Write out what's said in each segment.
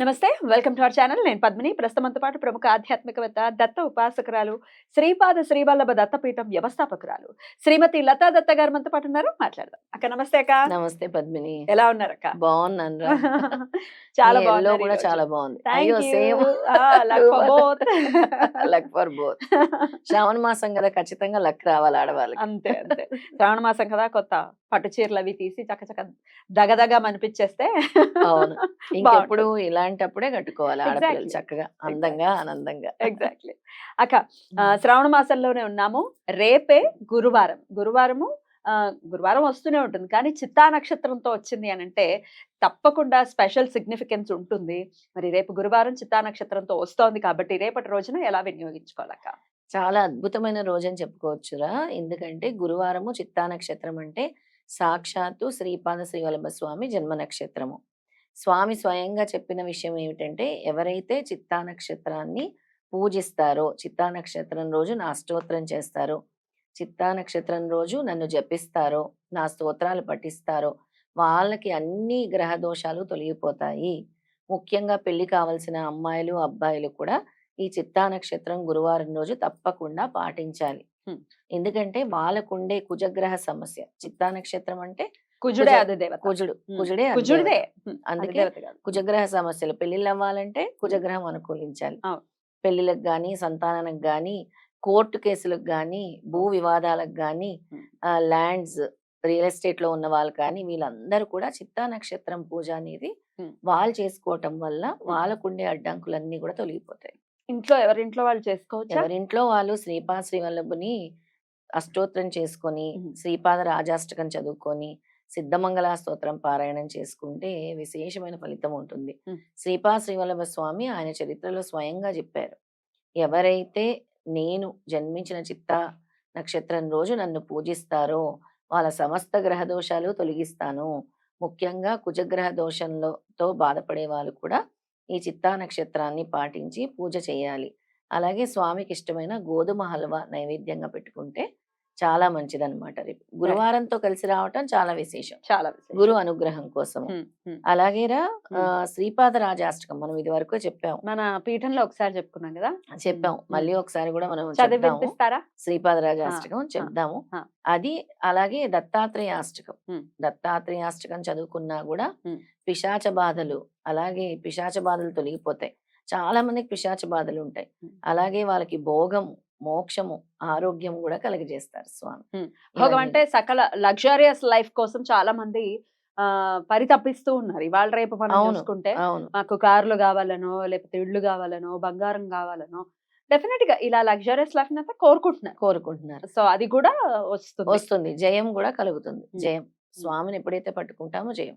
నమస్తే welcome to our channel. నేను పద్మిని. ప్రస్తుతంతో పాటు ప్రముఖ ఆధ్యాత్మికవేత్త దత్త ఉపాసకురాలు శ్రీపాద శ్రీవల్లభ దత్తపీఠం వ్యవస్థాపకురాలు శ్రీమతి లతా దత్త గారు మనతో పాటు ఉన్నారు. మాట్లాడదాం. అక్క నమస్తే అక్క. నమస్తే పద్మిని. ఎలా ఉన్నారు అక్క? బాగున్నాను. చాలా బాగున్నారు కూడా. చాలా బాగుంది. అయ్యో. సేమ్. లక్ ఫర్ బోత్ శ్రావణ మాసం కదా ఖచ్చితంగా లక్ రావాలి ఆడవాళ్ళకి. అంతే అంతే. శ్రావణ మాసం కదా కొత్త. పట్టు చీరలు అవి తీసి చక్కచక్క దగదగా అనిపించేస్తే అవును. ఇంకెప్పుడు ఇలాంటప్పుడే కట్టుకోవాలి ఆడపిల్లలు. చక్కగా అందంగా ఆనందంగా. ఎగ్జాక్ట్లీ. అక్క శ్రావణ మాసంలోనే ఉన్నాము. రేపే గురువారం. గురువారము గురువారం వస్తూనే ఉంటుంది. కానీ చిత్తా నక్షత్రంతో వచ్చింది అని అంటే తప్పకుండా స్పెషల్ సిగ్నిఫికెన్స్ ఉంటుంది. మరి రేపు గురువారం చిత్తా నక్షత్రంతో వస్తోంది కాబట్టి రేపటి రోజున ఎలా వినియోగించుకోవాలక్క చాలా అద్భుతమైన రోజు అని చెప్పుకోవచ్చురా. ఎందుకంటే గురువారము చిత్తా నక్షత్రం అంటే సాక్షాత్తు శ్రీపాద శ్రీవల్లభ స్వామి జన్మ నక్షత్రము. స్వామి స్వయంగా చెప్పిన విషయం ఏమిటంటే ఎవరైతే చిత్తా నక్షత్రాన్ని పూజిస్తారో చిత్తా నక్షత్రం రోజు నా స్తోత్రం చేస్తారో చిత్తా నక్షత్రం రోజు నన్ను జపిస్తారో నా స్తోత్రాలు పఠిస్తారో వాళ్ళకి అన్ని గ్రహ దోషాలు తొలగిపోతాయి. ముఖ్యంగా పెళ్ళి కావలసిన అమ్మాయిలు అబ్బాయిలు కూడా ఈ చిత్తా నక్షత్రం గురువారం రోజు తప్పకుండా పాటించాలి. ఎందుకంటే వాళ్ళకుండే కుజగ్రహ సమస్య చిత్తా నక్షత్రం అంటే కుజుడే కుజ- అది దేవత కుజుడు. కుజుడే. కుజుడిదే ఉమ్, అందుకే. కుజగ్రహ సమస్యలు పెళ్ళిళ్ళు అవ్వాలంటే కుజగ్రహం అనుకూలించాలి. పెళ్ళిళ్ళకి గాని సంతానానికి గాని కోర్టు కేసులకు గాని భూ వివాదాలకు గాని. ల్యాండ్స్ రియల్ ఎస్టేట్లో ఉన్న వాళ్ళు కానీ వీళ్ళందరూ కూడా చిత్తా నక్షత్రం పూజ అనేది. వాళ్ళు చేసుకోవటం వల్ల వాళ్ళకుండే అడ్డంకులన్నీ కూడా తొలగిపోతాయి ఇంట్లో ఎవరింట్లో వాళ్ళు చేసుకోవచ్చా ఎవరింట్లో వాళ్ళు శ్రీపాద శ్రీవల్లభుని అష్టోత్తరం చేసుకొని. శ్రీపాద రాజాష్టకం చదువుకొని సిద్ధమంగళ స్తోత్రం పారాయణం చేసుకుంటే విశేషమైన ఫలితం ఉంటుంది. శ్రీపాద శ్రీవల్లభ స్వామి ఆయన చరిత్రలో స్వయంగా చెప్పారు ఎవరైతే నేను జన్మించిన చిత్త నక్షత్రం రోజు నన్ను పూజిస్తారో వాళ్ళ సమస్త గ్రహ దోషాలు తొలగిస్తాను ముఖ్యంగా కుజగ్రహ దోషంలో తో బాధపడే వాళ్ళు కూడా ఈ చిత్తా నక్షత్రాన్ని పాటించి పూజ చేయాలి. అలాగే స్వామికి ఇష్టమైన గోధుమ హల్వా నైవేద్యంగా పెట్టుకుంటే చాలా మంచిదన్నమాట రేపు గురువారంతో కలిసి రావటం చాలా విశేషం చాలా. గురు అనుగ్రహం కోసం. అలాగేరా ఆ, Hmm. శ్రీపాద రాజాష్టకం మనం ఇది వరకు చెప్పాం మన పీఠంలో ఒకసారి చెప్పుకున్నాం కదా చెప్పాం Hmm. మళ్ళీ ఒకసారి కూడా మనం చదివి చెప్దాము వినిపిస్తారా శ్రీపాద రాజాష్టకం చెప్దాము. అది అలాగే దత్తాత్రేయాష్టకం ఉమ్. దత్తాత్రేయాష్టకం చదువుకున్నా కూడా. పిశాచ బాధలు అలాగే పిశాచ బాధలు తొలగిపోతాయి చాలా మందికి పిశాచ బాధలు ఉంటాయి. అలాగే వాళ్ళకి భోగము మోక్షము ఆరోగ్యం కూడా కలిగజేస్తారు స్వామి. భోగం అంటే సకల లగ్జరియస్ లైఫ్ కోసం చాలా మంది ఆ పరితపిస్తూ ఉన్నారు. ఇవాళ రేపు మనం. చూసుకుంటే మాకు కార్లు కావాలనో లేకపోతే ఇళ్ళు కావాలనో బంగారం కావాలనో డెఫినెట్గా ఇలా లగ్జరియస్ లైఫ్ అంతా కోరుకుంటున్నారు. కోరుకుంటున్నారు. సో అది కూడా వస్తుంది. వస్తుంది. జయం కూడా కలుగుతుంది. జయం. స్వామిని ఎప్పుడైతే పట్టుకుంటామో జయం.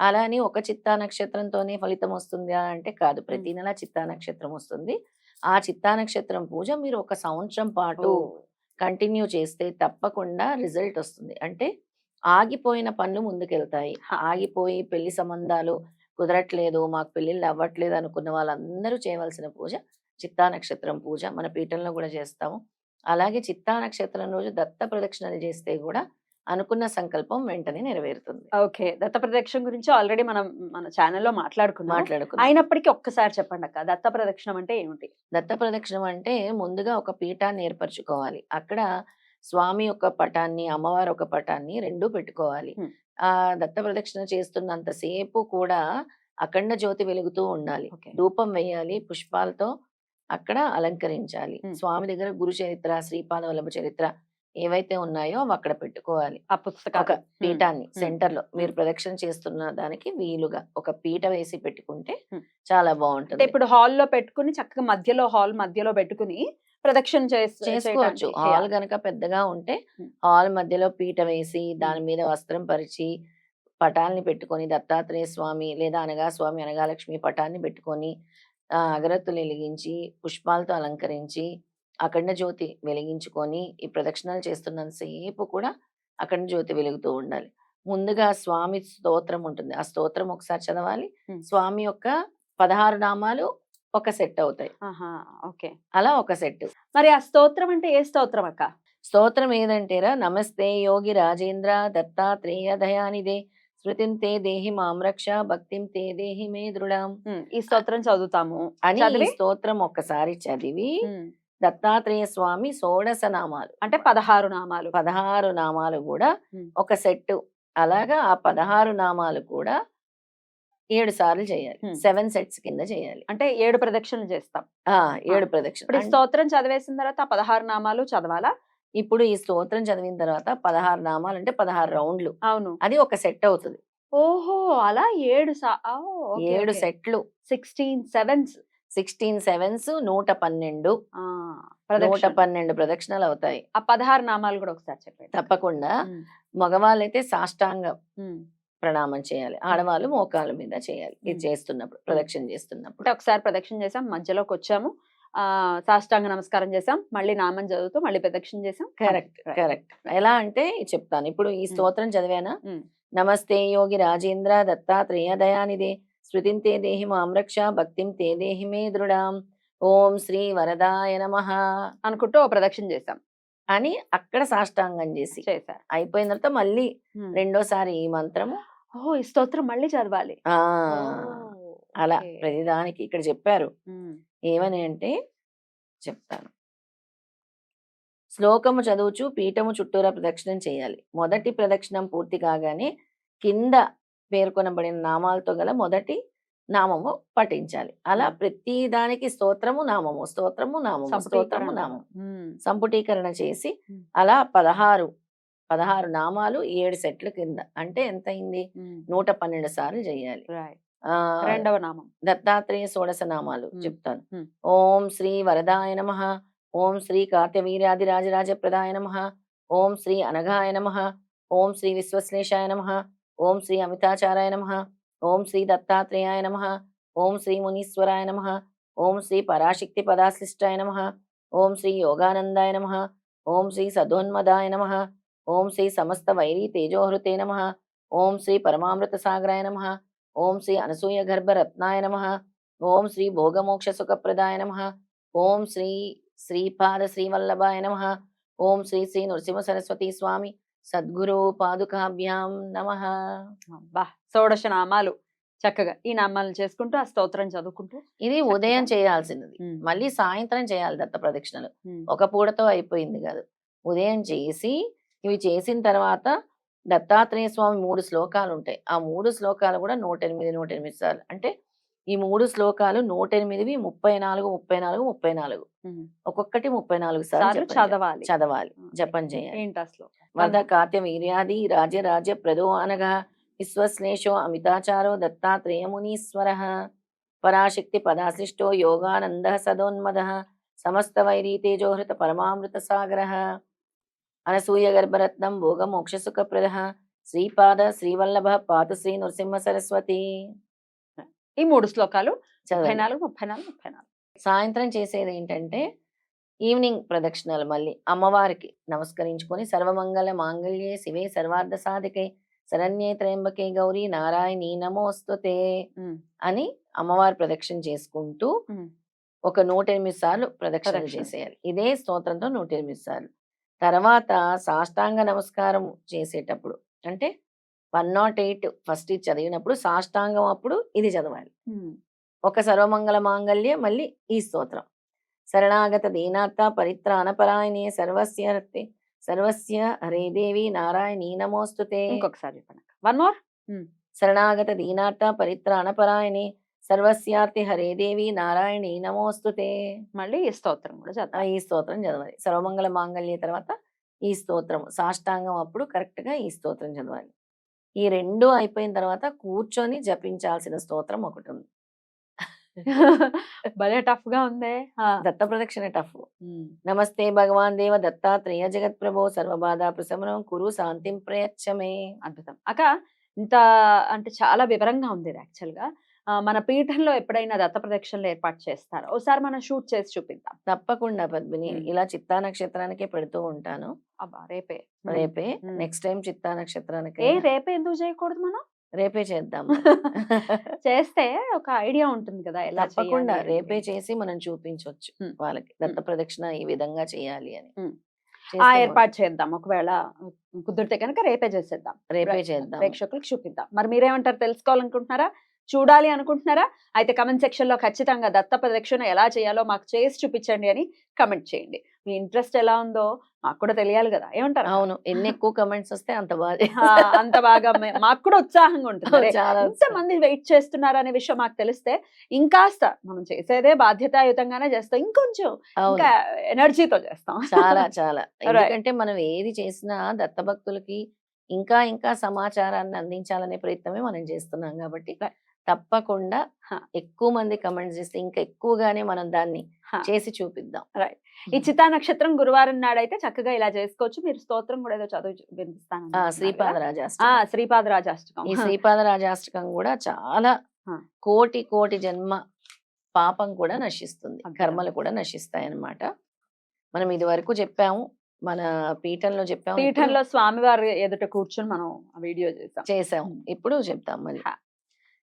అలా అని ఒక చిత్తా నక్షత్రంతోనే ఫలితం వస్తుంది అంటే కాదు. ప్రతి నెల చిత్తా నక్షత్రం వస్తుంది. ఆ చిత్తా నక్షత్రం పూజ మీరు ఒక సంవత్సరం పాటు. కంటిన్యూ చేస్తే తప్పకుండా రిజల్ట్ వస్తుంది అంటే ఆగిపోయిన పనులు ముందుకెళ్తాయి. ఆగిపోయి పెళ్ళి సంబంధాలు కుదరట్లేదు మాకు పెళ్ళిళ్ళు అవ్వట్లేదు అనుకున్న వాళ్ళందరూ చేయవలసిన పూజ చిత్తా నక్షత్రం పూజ మన పీఠంలో కూడా చేస్తాము అలాగే చిత్తా నక్షత్రం రోజు దత్త ప్రదక్షిణలు చేస్తే కూడా అనుకున్న సంకల్పం వెంటనే నెరవేరుతుంది. ఓకే. దత్త ప్రదక్షిణ గురించి ఆల్రెడీ మనం మన ఛానల్లో మాట్లాడుకున్నాం. మాట్లాడుకున్నాం. అయినప్పటికీ ఒక్కసారి చెప్పండి అక్క దత్త ప్రదక్షిణం అంటే ఏమిటి? దత్త ప్రదక్షిణం అంటే ముందుగా ఒక పీఠాన్ని ఏర్పరచుకోవాలి. అక్కడ స్వామి యొక్క పటాన్ని అమ్మవారి ఒక పటాన్ని రెండు పెట్టుకోవాలి. ఆ దత్త ప్రదక్షిణ చేస్తున్నంతసేపు కూడా అఖండ జ్యోతి వెలుగుతూ ఉండాలి. ధూపం వేయాలి పుష్పాలతో అక్కడ అలంకరించాలి. స్వామి దగ్గర గురు చరిత్ర శ్రీపాద వల్లభ చరిత్ర ఏవైతే ఉన్నాయో అవి అక్కడ పెట్టుకోవాలి ఆ ఒక పుస్తకాలు పీఠాన్ని. సెంటర్లో మీరు ప్రదక్షిణ చేస్తున్న దానికి వీలుగా ఒక పీట వేసి పెట్టుకుంటే. చాలా బాగుంటుంది ఇప్పుడు హాల్లో పెట్టుకుని చక్కగా మధ్యలో హాల్ మధ్యలో పెట్టుకుని ప్రదక్షిణ చేస్- చేసుకోవచ్చు హాల్. గనక పెద్దగా ఉంటే. హాల్ మధ్యలో పీట వేసి దాని మీద వస్త్రం పరిచి పటాల్ని పెట్టుకొని దత్తాత్రేయ స్వామి లేదా అనగా స్వామి అనగాలక్ష్మి పటాన్ని పెట్టుకొని అగరత్తులు వెలిగించి పుష్పాలతో అలంకరించి అఖండ జ్యోతి వెలిగించుకొని ఈ ప్రదక్షిణాలు చేస్తున్నంతసేపు కూడా అఖండ జ్యోతి వెలుగుతూ ఉండాలి. ముందుగా స్వామి స్తోత్రం ఉంటుంది. ఆ స్తోత్రం ఒకసారి చదవాలి. స్వామి యొక్క పదహారు నామాలు ఒక సెట్ అవుతాయి. ఓకే. అలా ఒక సెట్. మరి ఆ స్తోత్రం అంటే ఏ స్తోత్రం అక్క? స్తోత్రం ఏదంటేరా? నమస్తే యోగి రాజేంద్ర దత్తాత్రేయ దయానిదే స్మృతిం తే దేహి మాం రక్ష భక్తిం తే దేహి మే దృఢం. ఈ స్తోత్రం చదువుతాము. అని? స్తోత్రం ఒక్కసారి చదివి దత్తాత్రేయ స్వామి షోడశ నామాలు. అంటే పదహారు నామాలు. పదహారు నామాలు కూడా. ఒక సెట్ అలాగా ఆ పదహారు నామాలు కూడా ఏడు సార్లు చేయాలి. సెవెన్ సెట్స్ కింద చేయాలి. అంటే ఏడు ప్రదక్షిణలు చేస్తాం. ఆ ఏడు ప్రదక్షిణ. స్తోత్రం చదివేసిన తర్వాత ఆ పదహారు నామాలు చదవాలా? ఇప్పుడు ఈ స్తోత్రం చదివిన తర్వాత పదహారు నామాలు అంటే పదహారు రౌండ్లు. అవును. అది ఒక సెట్ అవుతుంది. ఓహో! అలా ఏడు ఏడు సెట్లు. Sixteen sevens. సిక్స్టీన్ సెవెన్స్ నూట పన్నెండు. నూట పన్నెండు ప్రదక్షిణలు అవుతాయి. ఆ పదహారు నామాలు కూడా ఒకసారి చెప్పండి. తప్పకుండా. మగవాళ్ళైతే సాష్టాంగ. ప్రణామం చేయాలి. ఆడవాళ్ళు మోకాళ్ళ మీద చేయాలి. ఇది. చేస్తున్నప్పుడు ప్రదక్షిణ చేస్తున్నప్పుడు. ఒకసారి ప్రదక్షిణ చేసాం మధ్యలోకి వచ్చాము. ఆ సాష్టాంగ నమస్కారం చేసాం మళ్ళీ నామం చదువుతూ మళ్ళీ ప్రదక్షిణ చేసాం కరెక్ట్. కరెక్ట్. ఎలా అంటే చెప్తాను. ఇప్పుడు ఈ స్తోత్రం చదివానా. నమస్తే యోగి రాజేంద్ర దత్తాత్రేయ దయానిదే స్మృతిం తే దేహి మాం రక్ష భక్తిం తే దేహి మే దృఢాం ఓం శ్రీ వరదాయ నమః అనుకుంటూ ఓ ప్రదక్షిణ చేసాం అని అక్కడ సాష్టాంగం చేసి చేశారు. అయిపోయిన తర్వాత మళ్ళీ. రెండోసారి ఈ మంత్రము ఓ ఈ స్తోత్రం మళ్ళీ చదవాలి. అలా. ప్రతిదానికి ఇక్కడ చెప్పారు. ఏమని అంటే చెప్తాను. శ్లోకము చదువుచు పీఠము చుట్టూరా ప్రదక్షిణం చేయాలి. మొదటి ప్రదక్షిణం పూర్తి కాగానే కింద పేర్కొనబడిన నామాలతో గల మొదటి నామము పఠించాలి. అలా ప్రతి దానికి స్తోత్రము నామము స్తోత్రము నామము స్తోత్రము. నామము. సంపుటీకరణ చేసి. అలా పదహారు పదహారు నామాలు ఏడు సెట్ల కింద అంటే ఎంత అయింది నూట పన్నెండు సార్లు చేయాలి రెండవ నామం. దత్తాత్రేయ షోడశ నామాలు. చెప్తాను. ఓం శ్రీ వరదాయ నమ ఓం శ్రీ కార్తవీర్యాదిరాజరాజ ప్రదాయ నమ ఓం శ్రీ అనఘాయ నమ ఓం శ్రీ విశ్వశ్లేషాయ నమ ఓం శ్రీ అమితాచారాయ నమ ఓం శ్రీ దత్తాత్రేయాయ నమ ఓం శ్రీ మునీశ్వరాయ నమ ఓం శ్రీ పరాశక్తి పదాశ్లిష్టాయ నమ ఓం శ్రీ యోగానందాయ నమ ఓం శ్రీ సదోన్మదాయ నమ ఓం శ్రీ సమస్త వైరీ తేజోహృతే నమ ఓం శ్రీ పరమామృత సాగరాయ నమ ఓం శ్రీ అనసూయ గర్భరత్నాయ నమ ఓం శ్రీ భోగమోక్ష సుఖప్రదాయ నమ ఓం శ్రీ శ్రీపాద శ్రీవల్లభాయ నమ ఓం శ్రీ శ్రీ నృసింహ సరస్వతి స్వామి సద్గురు పాదుకాభ్యాం నమ బా షోడశ నామాలు చక్కగా ఈ నామాలను చేసుకుంటూ ఆ స్తోత్రం చదువుకుంటూ ఇది ఉదయం. చేయాల్సినది. మళ్ళీ సాయంత్రం చేయాలి దత్త ప్రదక్షిణలు. ఒక పూటతో అయిపోయింది కాదు. ఉదయం చేసి ఇవి చేసిన తర్వాత దత్తాత్రేయ స్వామి మూడు శ్లోకాలు ఉంటాయి ఆ మూడు శ్లోకాలు కూడా నూట ఎనిమిది నూట ఎనిమిది సార్లు. అంటే ఈ మూడు శ్లోకాలు నూట ఎనిమిదివి ముప్పై నాలుగు ముప్పై నాలుగు ముప్పై నాలుగు. ఒక్కొక్కటి ముప్పై నాలుగు సార్లు. చదవాలి. చదవాలి. జపం చేయాలి. ఏంటి ఆ శ్లోకం? వద కాత్య వీర్యాది రాజ్యరాజ్య ప్రదో అనగా విశ్వశ్లేషో అమితాచారో దత్తాత్రేయ మునీశ్వర పరాశక్తి పదాశ్లిష్టో యోగానంద సదోన్మద సమస్త వైరీ తేజోహృత పరమామృత సాగర అనసూయ గర్భరత్నం భోగ మోక్ష సుఖప్రద శ్రీపాద శ్రీవల్లభ పాత శ్రీ నృసింహ సరస్వతి. ఈ మూడు శ్లోకాలు ముప్పై నాలుగు ముప్పై నాలుగు ముప్పై నాలుగు. సాయంత్రం చేసేది ఏంటంటే ఈవినింగ్ ప్రదక్షిణలు మళ్ళీ అమ్మవారికి నమస్కరించుకొని సర్వమంగళ మాంగళ్యే శివే సర్వార్థ సాధికే శరణ్యే త్రయంబకే గౌరీ నారాయణీ నమోస్తుతే అని అమ్మవారి ప్రదక్షిణ చేసుకుంటూ. ఒక నూట ఎనిమిది సార్లు ప్రదక్షిణ ప్రదక్షిణ. చేసేయాలి. ఇదే స్తోత్రంతో నూట ఎనిమిది సార్లు. తర్వాత సాష్టాంగ నమస్కారం చేసేటప్పుడు అంటే వన్ నాట్ ఎయిట్ ఫస్ట్ ఇది చదివినప్పుడు సాష్టాంగం అప్పుడు ఇది చదవాలి. ఒక సర్వమంగళ మాంగళ్య మళ్ళీ ఈ స్తోత్రం. శరణాగత దీనార్థ పరిత్రాణపరాయణే సర్వస్య హర్తే సర్వస్య హరే దేవి నారాయణీ నమోస్తుతే. ఇంకొకసారి చెప్పండి వన్ మోర్? శరణాగత దీనార్థ పరిత్రాణపరాయణే సర్వస్యార్తి హరే దేవి నారాయణీ నమోస్తుతే. మళ్ళీ ఈ స్తోత్రం కూడా చదవాలి. ఈ స్తోత్రం చదవాలి. సర్వమంగళ మాంగళ్య తర్వాత ఈ స్తోత్రం సాష్టాంగం అప్పుడు కరెక్ట్గా ఈ స్తోత్రం చదవాలి. ఈ రెండు అయిపోయిన తర్వాత కూర్చొని జపించాల్సిన స్తోత్రం ఒకటి ఉంది. భలే టఫ్గా ఉందే దత్త ప్రదక్షిణ టఫ్. నమస్తే భగవాన్ దేవ దత్తాత్రేయ జగత్ ప్రభో సర్వబాధ ప్రశమనం కురు శాంతిం ప్రయచ్చమే అద్భుతం అక్క ఇంత అంటే చాలా వివరంగా ఉంది యాక్చువల్గా మన పీఠంలో ఎప్పుడైనా దత్త ప్రదక్షిణలు ఏర్పాటు చేస్తారా? ఒకసారి మనం షూట్ చేసి చూపిద్దాం. తప్పకుండా పద్మిని. ఇలా చిత్తా నక్షత్రానికే పెడుతూ ఉంటాను. అబ్బా! రేపే. రేపే. నెక్స్ట్ టైం చిత్తా నక్షత్రానికి ఏ రేపే ఎందుకు చేయకూడదు మనం? రేపే చేద్దాం చేస్తే ఒక ఐడియా ఉంటుంది కదా ఎలా తప్పకుండా. రేపే. చేసి మనం చూపించవచ్చు. వాళ్ళకి. దత్త ప్రదక్షిణ ఈ విధంగా చేయాలి అని. ఆ. ఏర్పాటు చేద్దాం. ఒకవేళ కుదిరితే కనుక రేపే చేసేద్దాం. రేపే చేద్దాం. ప్రేక్షకులకు చూపిద్దాం. మరి మీరేమంటారు? తెలుసుకోవాలనుకుంటున్నారా? చూడాలి అనుకుంటున్నారా? అయితే కమెంట్ సెక్షన్లో ఖచ్చితంగా దత్త ప్రదక్షిణ ఎలా చేయాలో మాకు చేసి చూపించండి అని కమెంట్ చేయండి. మీ ఇంట్రెస్ట్ ఎలా ఉందో మాకు కూడా తెలియాలి కదా. ఏమంటారు? అవును. ఎన్ని ఎక్కువ కమెంట్స్ వస్తే అంత బాగా అంత బాగా మాకు కూడా ఉత్సాహంగా ఉంటుంది. ఇంత మంది వెయిట్ చేస్తున్నారు అనే విషయం మాకు తెలిస్తే ఇంకాస్త మనం చేసేదే బాధ్యతాయుతంగానే చేస్తాం. ఇంకొంచెం ఇంకా ఎనర్జీతో చేస్తాం. చాలా చాలా. ఎందుకంటే మనం ఏది చేసినా దత్త భక్తులకి ఇంకా ఇంకా సమాచారాన్ని అందించాలనే ప్రయత్నమే మనం చేస్తున్నాం కాబట్టి. తప్పకుండా. ఎక్కువ మంది కమెంట్స్ చేస్తే ఇంకా ఎక్కువగానే మనం దాన్ని. చేసి చూపిద్దాం ఈ చితా నక్షత్రం గురువారం నాడైతే చక్కగా ఇలా చేసుకోవచ్చు మీరు స్తోత్రం కూడా ఏదో చదువు వినిపిస్తాను ఆ అంటున్నారు శ్రీపాద కదా? ఆ రాజాష్టకం శ్రీపాద రాజాష్టకం ఈ శ్రీపాద రాజాష్టకం కూడా చాలా. కోటి కోటి జన్మ పాపం కూడా నశిస్తుంది. కర్మలు కూడా నశిస్తాయి అన్నమాట మనం ఇది వరకు చెప్పాము మన పీఠంలో చెప్పాము పీఠంలో స్వామివారి ఎదుట కూర్చొని మనం వీడియో చేసాం చేసాం ఉమ్. ఇప్పుడు చెప్తాం మళ్ళీ.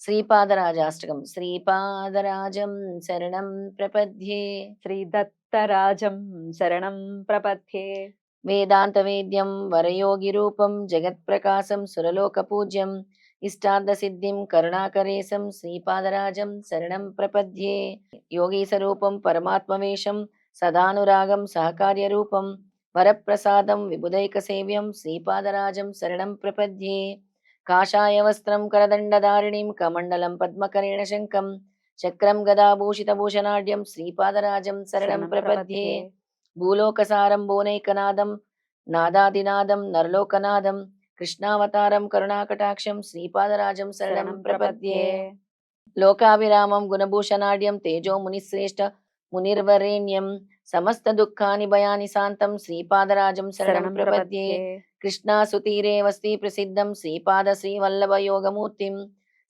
శ్రీపాదరాజాష్టకం. శ్రీపాదరాజం శరణం ప్రపద్యే. శ్రీ దత్తరాజం శరణం ప్రపథ్యే వేదాంత వేద్యం వరయోగి రూపం జగత్ప్రకాశం సురలోక పూజ్యం ఇష్టార్థ సిద్ధిం కరుణాకరేశం శ్రీపాదరాజం శరణం ప్రపద్యే. యోగీశ రూపం పరమాత్మవేషం సదానురాగం సహకార్య రూపం వరప్రసాదం విబుధైక సేవ్యం శ్రీపాదరాజం శరణం ప్రపద్యే. కాషాయ వస్త్రం కరదండధారిణీం కమండలం పద్మకరేణ శంఖం చక్రం గదాభూషిత భూషణాఢ్యం శ్రీపాదరాజం శరణం ప్రపద్యే. భూలోకసారం భువనైకనాదం నాదాదినాదం నరలోకనాదం కృష్ణావతారం కరుణాకటాక్షం శ్రీపాదరాజం శరణం ప్రపద్యే. లోకాభిరామం గుణభూషణాఢ్యం తేజో మునిశ్రేష్ఠ మునిర్వరేణ్యం సమస్త దుఃఖాని భయాని శాంతం శ్రీపాదరాజం శరణం ప్రపద్యే. కృష్ణాసుతీరే వస్తి ప్రసిద్ధం శ్రీపాద శ్రీవల్లభ యోగమూర్తిం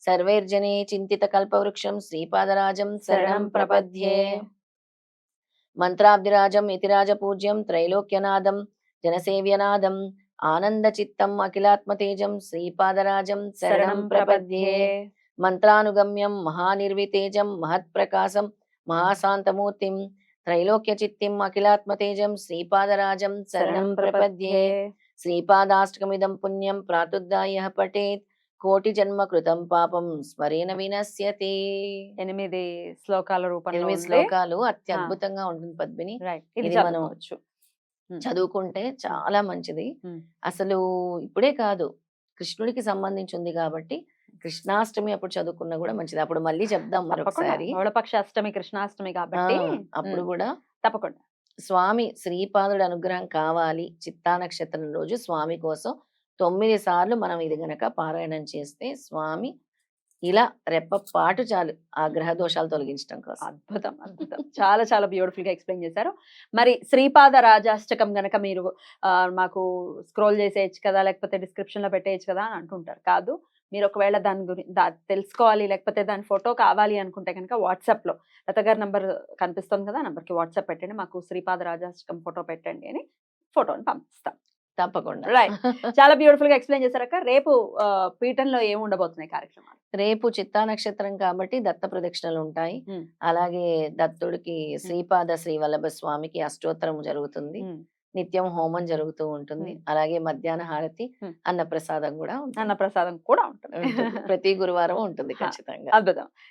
సర్వైర్జనే చింతిత కల్పవృక్షం శ్రీపాదరాజం శరణం ప్రపద్యే. మంత్రాబ్దిరాజం ఇతిరాజ పూజ్యం త్రైలోక్యనాదం జనసేవ్యనాదం ఆనంద చిత్తం అఖిలాత్మతేజం శ్రీపాదరాజం శరణం ప్రపద్యే. మంత్రానుగమ్యం మహానిర్వితేజం మహత్ప్రకాశం మహాశాంతమూర్తిం త్రైలోక్య చిత్తిం అఖిలాత్మతేజం శ్రీపాదరాజం శరణం ప్రపద్యే. శ్రీపాదాష్టకమిదం పుణ్యం ప్రాతుద్దాయ పఠేత్. కోటి జన్మ కృతం పాపం స్మరేణ వినశ్యతే. ఎనిమిది శ్లోకాల రూపంలో ఎనిమిది. శ్లోకాలు. అత్యద్భుతంగా ఉంటుంది పద్మిని. ఇది మనం. చదువుకుంటే చాలా మంచిది. అసలు ఇప్పుడే కాదు కృష్ణుడికి సంబంధించి ఉంది కాబట్టి కృష్ణాష్టమి అప్పుడు చదువుకున్నా కూడా మంచిది. అప్పుడు మళ్ళీ చెప్దాం మరొకసారి. అష్టమి కృష్ణాష్టమి కాబట్టి అప్పుడు కూడా తప్పకుండా. స్వామి శ్రీపాదుడి అనుగ్రహం కావాలి. చిత్తా నక్షత్రం రోజు స్వామి కోసం తొమ్మిది సార్లు మనం ఇది గనక పారాయణం చేస్తే స్వామి ఇలా రెప్పపాటు చాలు ఆ గ్రహ దోషాలు తొలగించడం కోసం. అద్భుతం అద్భుతం. చాలా చాలా బ్యూటిఫుల్గా ఎక్స్ప్లెయిన్ చేశారు. మరి శ్రీపాద రాజాష్టకం గనక మీరు మాకు స్క్రోల్ చేసేయచ్చు కదా లేకపోతే డిస్క్రిప్షన్లో పెట్టేయచ్చు కదా అని అంటుంటారు. కాదు మీరు ఒకవేళ దాని గురించి దా తెలుసుకోవాలి లేకపోతే దాని ఫోటో కావాలి అనుకుంటే కనుక వాట్సాప్లో లత గారి నంబర్ కనిపిస్తుంది కదా నంబర్కి వాట్సాప్ పెట్టండి మాకు శ్రీపాద రాజాష్టకం ఫోటో పెట్టండి అని ఫోటోని పంపిస్తాం. తప్పకుండా. Right. చాలా బ్యూటిఫుల్గా ఎక్స్ప్లెయిన్ చేశారక్క రేపు పీఠంలో ఏమి ఉండబోతున్నాయి కార్యక్రమాలు? రేపు చిత్తా నక్షత్రం కాబట్టి దత్త ప్రదక్షిణలు ఉంటాయి. అలాగే దత్తుడికి శ్రీపాద శ్రీ వల్లభ స్వామికి అష్టోత్తరం జరుగుతుంది. నిత్యం హోమం జరుగుతూ ఉంటుంది. అలాగే మధ్యాహ్న హారతి ఉమ్. అన్న ప్రసాదం కూడా ఉంటుంది. అన్న ప్రసాదం కూడా ఉంటుంది. ప్రతి గురువారం ఉంటుంది. ఖచ్చితంగా అద్భుతం